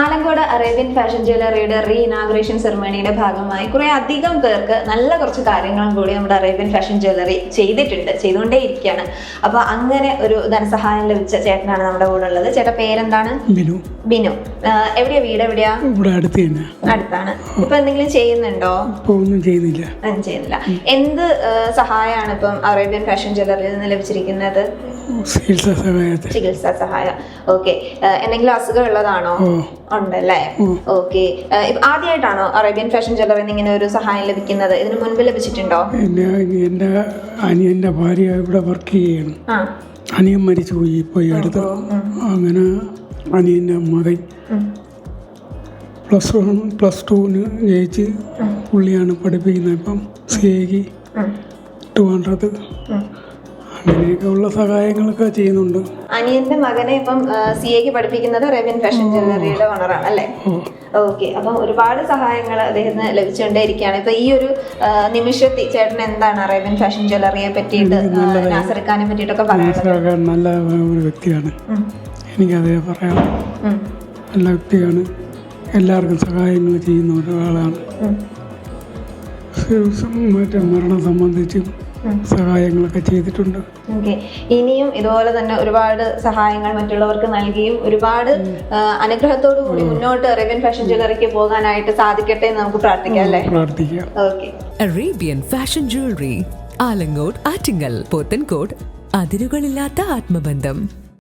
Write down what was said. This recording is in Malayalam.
ആലങ്കോട് അറേബ്യൻ ഫാഷൻ ജ്വല്ലറിയുടെ റീ ഇനാഗ്രേഷൻ സെറമണിയുടെ ഭാഗമായി കുറെ അധികം പേർക്ക് നല്ല കുറച്ച് കാര്യങ്ങളും കൂടി നമ്മുടെ അറേബ്യൻ ഫാഷൻ ജ്വല്ലറി ചെയ്തിട്ടുണ്ട് ചെയ്തുകൊണ്ടേ ഇരിക്കുകയാണ് അപ്പൊ അങ്ങനെ ഒരു ധനസഹായം ലഭിച്ച ചേട്ടനാണ് നമ്മുടെ കൂടെ ഉള്ളത്. ചേട്ടാ പേരെന്താണ്? ബിനു. ബിനു. എവിടെയാ വീട് എവിടെയാ? ഇവിടെ അടുത്ത് തന്നെ. അടുത്താണ്. ഇപ്പൊ എന്തെങ്കിലും ചെയ്യുന്നുണ്ടോ? ഒന്നും ചെയ്യുന്നില്ല. ഒന്നും ചെയ്യുന്നില്ല. എന്ത് സഹായമാണ് ഇപ്പം അറേബ്യൻ ഫാഷൻ ജ്വല്ലറിയിൽ നിന്ന് ലഭിച്ചിരിക്കുന്നത്? ചികിത്സാ സഹായത്തിൽ ചികിത്സാ സഹായം. ഓക്കെ. എന്തെങ്കിലും അസുഖം ഉള്ളതാണോ? ഉണ്ടല്ലേ? ഓക്കെ. ആദ്യമായിട്ടാണോ അറേബ്യൻ ഫാഷൻ ജ്വല്ലറിൽ നിന്ന് ഇങ്ങനെ ഒരു സഹായം ലഭിക്കുന്നത്? ഇതിനു മുൻപ് ലഭിച്ചിട്ടുണ്ടോ? എന്റെ എന്റെ അനിയന്റെ ഭാര്യ ഇവിടെ വർക്ക് ചെയ്യാണ് അനിയൻ മരിച്ചു പോയി ഈ അടുത്ത്. അങ്ങനെ അനിയന്റെ മകൻ പ്ലസ് വൺ പ്ലസ് ടുവിന് ജയിച്ച് പുള്ളിയാണ് പഠിപ്പിക്കുന്നത്. ഇപ്പം സി എക്ക്. Two hundred. അങ്ങനെയൊക്കെ ഉള്ള സഹായങ്ങളൊക്കെ ചെയ്യുന്നുണ്ട്. അനിയന്റെ മകനെ ഇപ്പം സി എക്ക് പഠിപ്പിക്കുന്നത് റെവൻ ഫാഷൻ ജ്വല്ലറിയുടെ ഓണറാണ് അല്ലേ? ഓക്കെ. അപ്പം ഒരുപാട് സഹായങ്ങൾ അദ്ദേഹത്തിന് ലഭിച്ചുകൊണ്ടേയിരിക്കുകയാണ്. ഇപ്പൊ ഈ ഒരു നിമിഷത്തിൽ ചേട്ടൻ എന്താണ് അറേബ്യൻ ഫാഷൻ ജ്വല്ലറിയെ പറ്റിയിട്ട് പറ്റിയിട്ടൊക്കെ നല്ല ഒരു വ്യക്തിയാണ്. എനിക്ക് എനിക്കതേ പറയാം നല്ല വ്യക്തിയാണ്. എല്ലാവർക്കും സഹായങ്ങൾ ചെയ്യുന്ന ഒരാളാണ്. മറ്റേ മരണം സംബന്ധിച്ചും. സഹായങ്ങളൊക്കെ ചെയ്തിട്ടുണ്ട്. ഓക്കെ. ഇനിയും ഇതുപോലെ തന്നെ ഒരുപാട് സഹായങ്ങൾ മറ്റുള്ളവർക്ക് നൽകിയും ഒരുപാട് അനുഗ്രഹത്തോടു കൂടി മുന്നോട്ട് അറേബ്യൻ ഫാഷൻ ജ്വല്ലറിക്ക് പോകാനായിട്ട് സാധിക്കട്ടെ എന്ന് നമുക്ക് പ്രാർത്ഥിക്കാം അല്ലേ? പ്രാർത്ഥിക്കാം. Okay. Arabian fashion jewellery Alamcode Attingal Pothencode അതിരുകളില്ലാത്ത ആത്മബന്ധം.